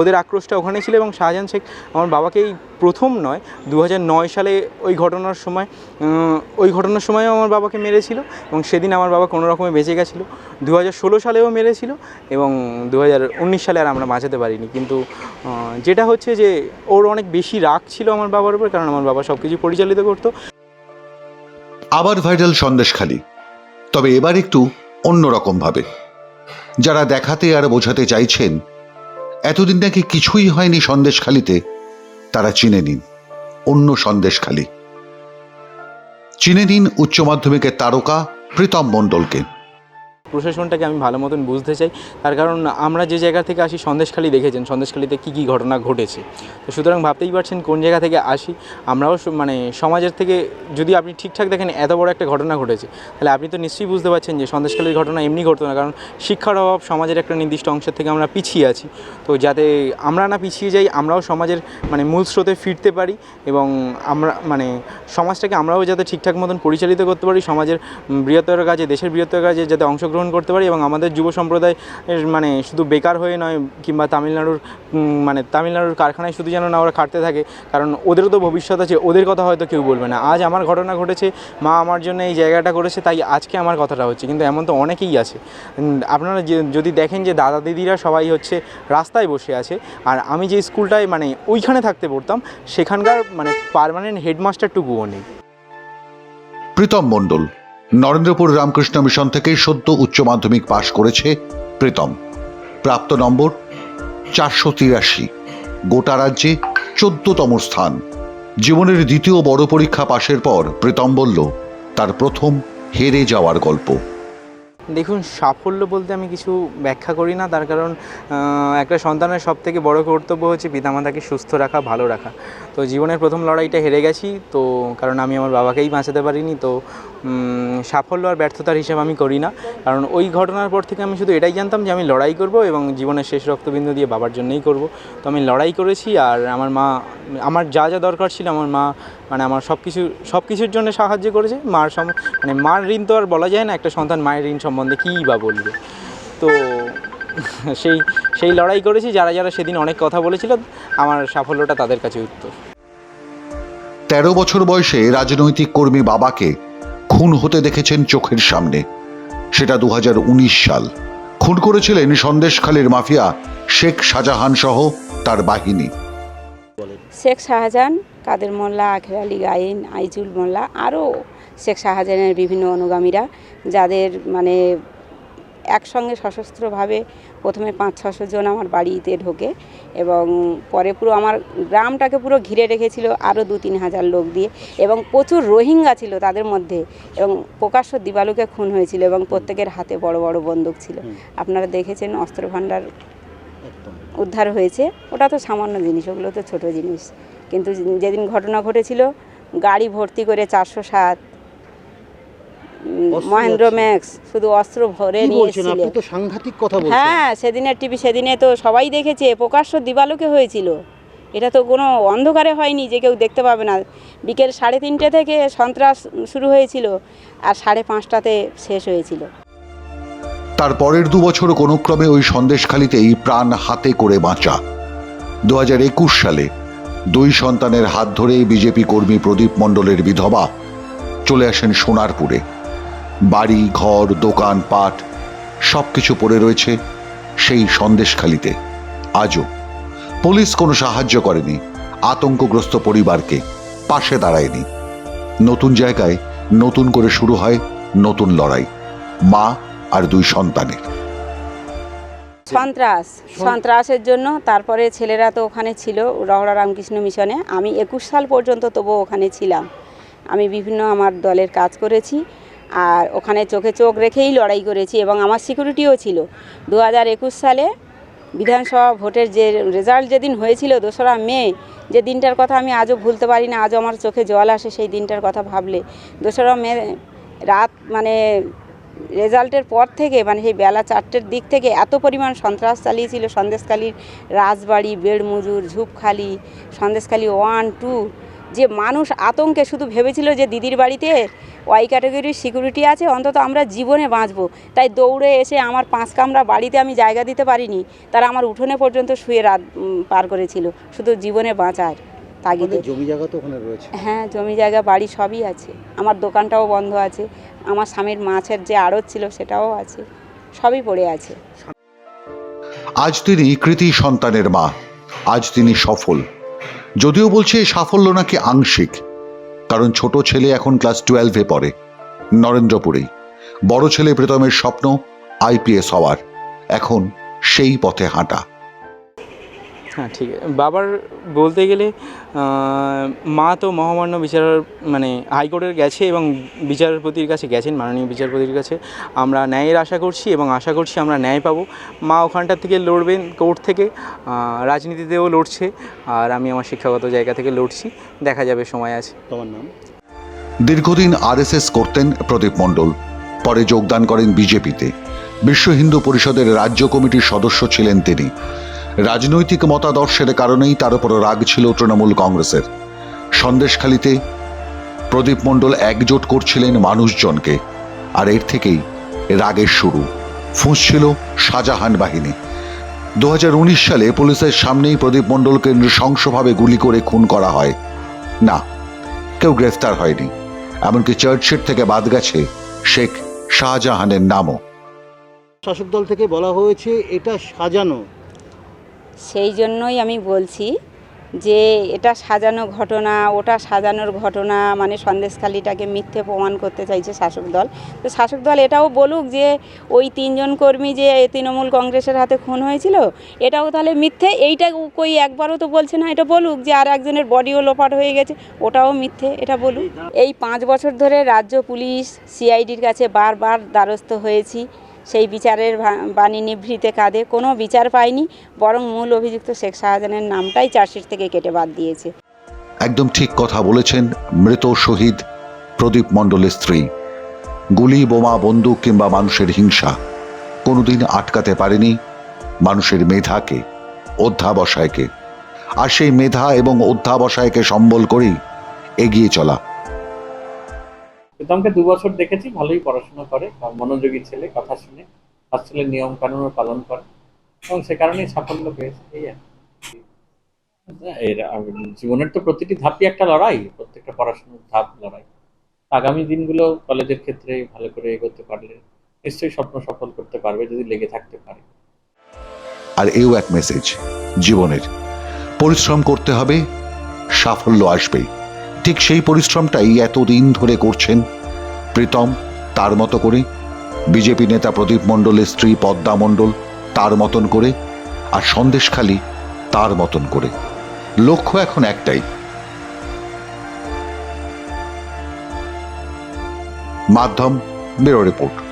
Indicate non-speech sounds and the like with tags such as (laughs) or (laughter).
ওদের আক্রোশটা ওখানে ছিল এবং শাহজাহান শেখ আমার বাবাকেই প্রথম নয় দু সালে ওই ঘটনার সময় ওই ঘটনার সময়ও আমার বাবাকে মেরেছিল এবং সেদিন আমার বাবা কোনো রকমে বেঁচে গেছিল। দু হাজার ষোলো সালেও মেরেছিল এবং দু হাজার উনিশ সালে আর আমরা বাঁচাতে পারিনি। কিন্তু যেটা হচ্ছে যে ওর অনেক বেশি রাগ ছিল আমার বাবার উপর, কারণ আমার বাবা সব কিছু পরিচালিত করতো। আবার ভাইরাল সন্দেশখালি তবে এবার একটু অন্যরকমভাবে। যারা দেখাতে আর বোঝাতে চাইছেন এতদিন নাকি কিছুই হয়নি সন্দেশখালিতে। তারা চিনে নিন, অন্য সন্দেশখালি। চিনে নিন উচ্চ মাধ্যমিকের তারকা প্রীতম মণ্ডলকে। প্রশাসনটাকে আমি ভালো মতন বুঝতে চাই। তার কারণ আমরা যে জায়গা থেকে আসি, সন্দেশখালি দেখেছেন, সন্দেশখালিতে কী কী ঘটনা ঘটেছে? তো সুতরাং ভাবতেই পারছেন কোন জায়গা থেকে আসি। আমরাও মানে সমাজের থেকে যদি আপনি ঠিকঠাক দেখেন, এত বড় একটা ঘটনা ঘটেছে, তাহলে আপনি তো নিশ্চয়ই বুঝতে পারছেন যে সন্দেশখালির ঘটনা এমনি ঘটতো না। কারণ শিক্ষার অভাব সমাজের একটা নির্দিষ্ট অংশের থেকে আমরা পিছিয়ে আছি। তো যাতে আমরা না পিছিয়ে যাই, আমরাও সমাজের মানে মূল স্রোতে ফিরতে পারি এবং আমরা মানে সমাজটাকে আমরাও যাতে ঠিকঠাক মতন পরিচালিত করতে পারি, সমাজের বৃহত্তর কাজে, দেশের বৃহত্তর কাজে যাতে অংশগ্রহণ করতে পারি এবং আমাদের যুব সম্প্রদায় মানে শুধু বেকার হয়ে নয় কিংবা তামিলনাড়ুর মানে তামিলনাড়ুর কারখানায় শুধু যেন না ওরা খাটতে থাকে, কারণ ওদেরও তো ভবিষ্যৎ আছে, ওদের কথা হয়তো কেউ বলবে না। আজ আমার ঘটনা ঘটেছে, মা আমার জন্য এই জায়গাটা করেছে, তাই আজকে আমার কথাটা হচ্ছে, কিন্তু এমন তো অনেকেই আছে। আপনারা যদি দেখেন যে দাদা দিদিরা সবাই হচ্ছে রাস্তায় বসে আছে, আর আমি যে স্কুলটায় মানে ওইখানে থাকতে পড়তাম, সেখানকার মানে পার্মানেন্ট হেডমাস্টারটুকুও নেই। প্রীতম মণ্ডল নরেন্দ্রপুর রামকৃষ্ণ মিশন থেকে সদ্য উচ্চ মাধ্যমিক পাশ করেছে প্রীতম। প্রাপ্ত নম্বর চারশো তিরাশি। গোটা রাজ্যে চোদ্দতম স্থান। জীবনের দ্বিতীয় বড় পরীক্ষা পাশের পর প্রীতম বলল, তার প্রথম হেরে যাওয়ার গল্প। দেখুন, সাফল্য বলতে আমি কিছু ব্যাখ্যা করি না। তার কারণ একটা সন্তানের সব থেকে বড় কর্তব্য হচ্ছে পিতামাতাকে সুস্থ রাখা, ভালো রাখা। তো জীবনের প্রথম লড়াইটা হেরে গেছি। তো কারণ আমি আমার বাবাকেই বাঁচাতে পারিনি। তো সাফল্য আর ব্যর্থতার হিসাব আমি করি না। কারণ ওই ঘটনার পর থেকে আমি শুধু এটাই জানতাম যে আমি লড়াই করব এবং জীবনের শেষ রক্তবিন্দু দিয়ে বাবার জন্যই করব। তো আমি লড়াই করেছি আর আমার মা, আমার যা যা দরকার ছিল আমার মা মানে আমার সব কিছু সব কিছুর জন্য সাহায্য করেছে। মার সম মানে মার ঋণ তো আর বলা যায় না, একটা সন্তান মায়ের ঋণ সম্বন্ধে কী বা বলবে। তো (laughs) সেই সেই লড়াই করেছি, যারা যারা সেদিন অনেক কথা বলেছিল, আমার সাফল্যটা তাদের কাছে উত্তর। তেরো বছর বয়সে রাজনৈতিক কর্মী বাবাকে খুন হতে দেখেছেন চোখের সামনে। সেটা দু হাজার উনিশ সাল। খুন করেছিলেন সন্দেশখালীর মাফিয়া শেখ শাহজাহান সহ তার বাহিনী। শেখ শাহজাহান, কাদের মোল্লা, আখের আলী গায়েন, আইজুল মোল্লা, আরও শেখ শাহজাহানের বিভিন্ন অনুগামীরা, যাদের মানে একসঙ্গে সশস্ত্রভাবে প্রথমে পাঁচ ছশো জন আমার বাড়িতে ঢোকে এবং পরে পুরো আমার গ্রামটাকে পুরো ঘিরে রেখেছিল আরও দু তিন হাজার লোক দিয়ে এবং প্রচুর রোহিঙ্গা ছিল তাদের মধ্যে এবং প্রকাশ্য দিবালুকে খুন হয়েছিল এবং প্রত্যেকের হাতে বড় বড় বন্দুক ছিল। আপনারা দেখেছেন অস্ত্রভাণ্ডার উদ্ধার হয়েছে। ওটা তো সামান্য জিনিস ওগুলো তো ছোটো জিনিস। কিন্তু যেদিন ঘটনা ঘটেছিল গাড়ি ভর্তি করে চারশো সাত মহেন্দ্র ম্যাক্স শুধু অস্ত্র ভরে কি নিয়ে বলছেন আপনি? তো সাংঘাতিক কথা বলছেন। হ্যাঁ সেদিনের টিভি সেদিনে তো সবাই দেখেছে প্রকাশ্য দিবালোকে হয়েছিল। এটা তো কোনো অন্ধকারে হয়নি যে কেউ দেখতে পাবে না। বিকেল সাড়ে তিনটে থেকে সন্ত্রাস শুরু হয়েছিল আর সাড়ে পাঁচটাতে শেষ হয়েছিল। তার পরের দু বছর কোনো ক্রমে ওই সন্দেশখালিতেই প্রাণ হাতে করে বাঁচা। দু হাজার একুশ সালে দুই সন্তানের হাত ধরেই বিজেপি কর্মী প্রদীপ মণ্ডলের বিধবা চলে আসেন সোনারপুরে। বাড়ি, ঘর, দোকান, পাট সব কিছু পড়ে রয়েছে সেই সন্দেশখালিতে। আজও পুলিশ কোনো সাহায্য করেনি, আতঙ্কগ্রস্ত পরিবারকে পাশে দাঁড়ায়নি। নতুন জায়গায় নতুন করে শুরু হয় নতুন লড়াই, মা আর দুই সন্তানের। সন্ত্রাস, সন্ত্রাসের জন্য তারপরে ছেলেরা তো ওখানে ছিল রহরা রামকৃষ্ণ মিশনে। আমি একুশ সাল পর্যন্ত তবু ওখানে ছিলাম। আমি বিভিন্ন আমার দলের কাজ করেছি। আর ওখানে চোখে চোখ রেখেই লড়াই করেছি এবং আমার সিকিউরিটিও ছিল। দু হাজার একুশ সালে বিধানসভা ভোটের যে রেজাল্ট যেদিন হয়েছিল দোসরা মে, যে দিনটার কথা আমি আজও ভুলতে পারি না, আজও আমার চোখে জল আসে সেই দিনটার কথা ভাবলে। দোসরা মে রাত মানে রেজাল্টের পর থেকে মানে সেই বেলা চারটের দিক থেকে এত পরিমাণ সন্ত্রাস চালিয়েছিল। সন্দেশখালীর রাজবাড়ি, বেড়মুজুর, ঝুপখালি, সন্দেশখালি ওয়ান, টু যে মানুষ আতঙ্কে শুধু ভেবেছিল যে দিদির বাড়িতে ওয়াই ক্যাটাগরির সিকিউরিটি আছে অন্তত আমরা জীবনে বাঁচবো। তাই দৌড়ে এসে আমার পাঁচ কামরা বাড়িতে আমি জায়গা দিতে পারিনি। তারা আমার উঠোনে পর্যন্ত শুয়ে রাত পার করেছিল। শুধু জীবনে বাঁচার তাগিদে। জমি জায়গা তো ওখানে রয়েছে। হ্যাঁ জমি জায়গা বাড়ি সবই আছে। আমার দোকানটাও বন্ধ আছে। আমার স্বামীর মাছের যে আড়ত ছিল সেটাও আছে। সবই পড়ে আছে। আজ তিনি কৃতি সন্তানের মা। আজ তিনি সফল। যদিও বলছে সাফল্য নাকি আংশিক, কারণ ছোট ছেলে এখন ক্লাস টুয়েলভে পড়ে, নরেন্দ্রপুরেই। বড় ছেলে প্রীতমের স্বপ্ন আইপিএস হওয়ার, এখন সেই পথে হাঁটা। হ্যাঁ ঠিক আছে। বাবার বলতে গেলে মা তো মহামান্য বিচার মানে হাইকোর্টের গেছে এবং বিচারপতির কাছে গেছেন মাননীয় বিচারপতির কাছে। আমরা ন্যায়ের আশা করছি এবং আশা করছি আমরা ন্যায় পাবো। মা ওখানটার থেকে লড়বেন কোর্ট থেকে রাজনীতিতেও লড়ছে আর আমি আমার শিক্ষাগত জায়গা থেকে লড়ছি। দেখা যাবে সময় আছে। তোমার নাম? দীর্ঘদিন আরএসএস করতেন প্রদীপ মণ্ডল। পরে যোগদান করেন বিজেপিতে। বিশ্ব হিন্দু পরিষদের রাজ্য কমিটির সদস্য ছিলেন তিনি। রাজনৈতিক মতাদর্শের কারণেই তার উপর রাগ ছিল তৃণমূল কংগ্রেসের। সন্দেশখালিতে প্রদীপ মণ্ডল একজোট করছিলেন মানুষজনকে, আর এর থেকেই রাগের শুরু। ফুঁসছিল শাহজাহান বাহিনী। দুহাজার উনিশ সালে পুলিশের সামনেই প্রদীপ মণ্ডলকে নৃশংসভাবে গুলি করে খুন করা হয়। না, কেউ গ্রেফতার হয়নি, এমনকি চার্জশিট থেকে বাদ গেছে শেখ শাহজাহানের নামও। শাসক দল থেকে বলা হয়েছে, এটা সাজানো। সেই জন্যই আমি বলছি যে এটা সাজানো ঘটনা, ওটা সাজানোর ঘটনা মানে সন্দেশখালিটাকে মিথ্যে প্রমাণ করতে চাইছে শাসক দল। তো শাসক দল এটাও বলুক যে ওই তিনজন কর্মী যে তৃণমূল কংগ্রেসের হাতে খুন হয়েছিল, এটাও তাহলে মিথ্যে? এইটা কই একবারও তো বলছে না, এটা বলুক যে আর একজনের বডিও লোপাট হয়ে গেছে, ওটাও মিথ্যে? এটা বলুক। এই পাঁচ বছর ধরে রাজ্য পুলিশ, সিআইডির কাছে বারবার দ্বারস্থ হয়েছি। সেই বিচারের বাণী নিভৃতে কাঁধে কোনো বিচার পায়নি, বরং মূল অভিযুক্ত শেখ শাহজাহানের নামটাই চার্জশিট থেকে কেটে বাদ দিয়েছে। একদম ঠিক কথা বলেছেন মৃত শহীদ প্রদীপ মণ্ডলের স্ত্রী। গুলি, বোমা, বন্দুক কিংবা মানুষের হিংসা কোনোদিন আটকাতে পারেনি মানুষের মেধাকে, অধ্যাবসায়কে। আর সেই মেধা এবং অধ্যাবসায়কে সম্বল করেই এগিয়ে চলা প্রীতমকে দু বছর দেখেছি, ভালোই পড়াশোনা করে মনোযোগী ছেলে, কথা শুনে। হস্টেলের নিয়ম কানুনও পালন করে এবং সে কারণেই সাফল্য পেয়েছে, এই আর জীবনের তো প্রতিটি ধাপই একটা লড়াই, প্রত্যেকটা পড়াশোনার ধাপ লড়াই। আগামী দিনগুলো কলেজের ক্ষেত্রে ভালো করে এগোতে পারলে নিশ্চয়ই স্বপ্ন সফল করতে পারবে, যদি লেগে থাকতে পারে। আর এও এক মেসেজ জীবনের। পরিশ্রম করতে হবে, সাফল্য আসবেই। ঠিক সেই পরিশ্রমটাই এতদিন ধরে করছেন। প্রীতম, তার মতো করে, বিজেপি নেতা প্রদীপ মণ্ডলের স্ত্রী পদ্মা মণ্ডল, তার মতন করে, আর সন্দেশখালী, তার মতন করে। লক্ষ্য এখন একটাই। মাধ্যম বেরো রিপোর্ট।